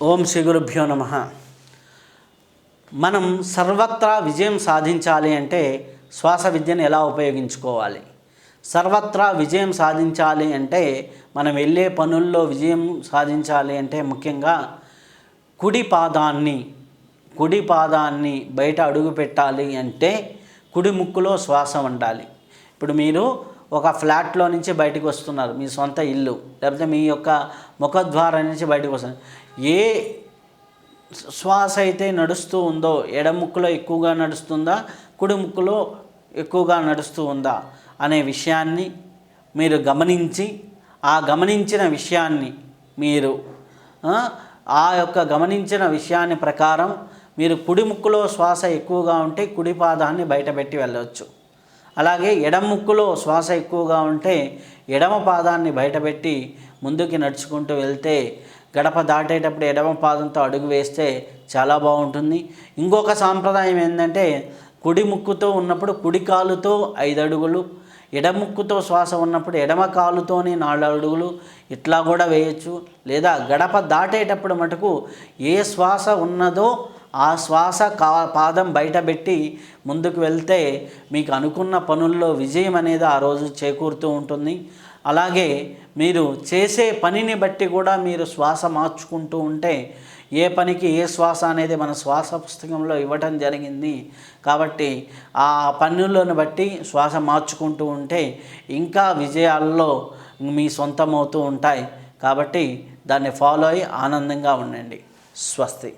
ఓం శ్రీ గురుభ్యో నమ. మనం సర్వత్రా విజయం సాధించాలి అంటే శ్వాస విద్యను ఎలా ఉపయోగించుకోవాలి? సర్వత్రా విజయం సాధించాలి అంటే మనం వెళ్ళే పనుల్లో విజయం సాధించాలి అంటే ముఖ్యంగా కుడి పాదాన్ని కుడి పాదాన్ని బయట అడుగు పెట్టాలి అంటే కుడి ముక్కులో శ్వాస ఉండాలి. ఇప్పుడు మీరు ఒక ఫ్లాట్లో నుంచి బయటకు వస్తున్నారు మీ సొంత ఇల్లు లేకపోతే మీ యొక్క ముఖద్వారం నుంచి బయటకు వస్తుంది ఏ శ్వాస అయితే నడుస్తూ ఉందో ఎడముక్కులో ఎక్కువగా నడుస్తుందా కుడి ముక్కులో ఎక్కువగా నడుస్తూ ఉందా అనే విషయాన్ని మీరు గమనించి ఆ గమనించిన విషయాన్ని మీరు ఆ, ఆ యొక్క గమనించిన విషయాన్ని ప్రకారం మీరు కుడి ముక్కులో శ్వాస ఎక్కువగా ఉంటే కుడి పాదాన్ని బయటపెట్టి వెళ్ళవచ్చు. అలాగే ఎడమ ముక్కులో శ్వాస ఎక్కువగా ఉంటే ఎడమ పాదాన్ని బయటపెట్టి ముందుకి నడుచుకుంటూ వెళ్తే గడప దాటేటప్పుడు ఎడమ పాదంతో అడుగు వేస్తే చాలా బాగుంటుంది. ఇంకొక సాంప్రదాయం ఏంటంటే కుడి ముక్కుతో ఉన్నప్పుడు కుడి కాలుతో ఐదు అడుగులు ఎడముక్కుతో శ్వాస ఉన్నప్పుడు ఎడమ కాలుతోని నాలుగు అడుగులు ఇట్లా కూడా వేయచ్చు. లేదా గడప దాటేటప్పుడు మటుకు ఏ శ్వాస ఉన్నదో ఆ శ్వాస కా పాదం బయటపెట్టి ముందుకు వెళ్తే మీకు అనుకున్న పనుల్లో విజయం అనేది ఆ రోజు చేకూరుతూ ఉంటుంది. అలాగే మీరు చేసే పనిని బట్టి కూడా మీరు శ్వాస మార్చుకుంటూ ఉంటే ఏ పనికి ఏ శ్వాస అనేది మన శ్వాస పుస్తకంలో ఇవ్వటం జరిగింది. కాబట్టి ఆ పనులను బట్టి శ్వాస మార్చుకుంటూ ఉంటే ఇంకా విజయాల్లో మీ సొంతమవుతూ ఉంటాయి. కాబట్టి దాన్ని ఫాలో అయ్యి ఆనందంగా ఉండండి. స్వస్తి.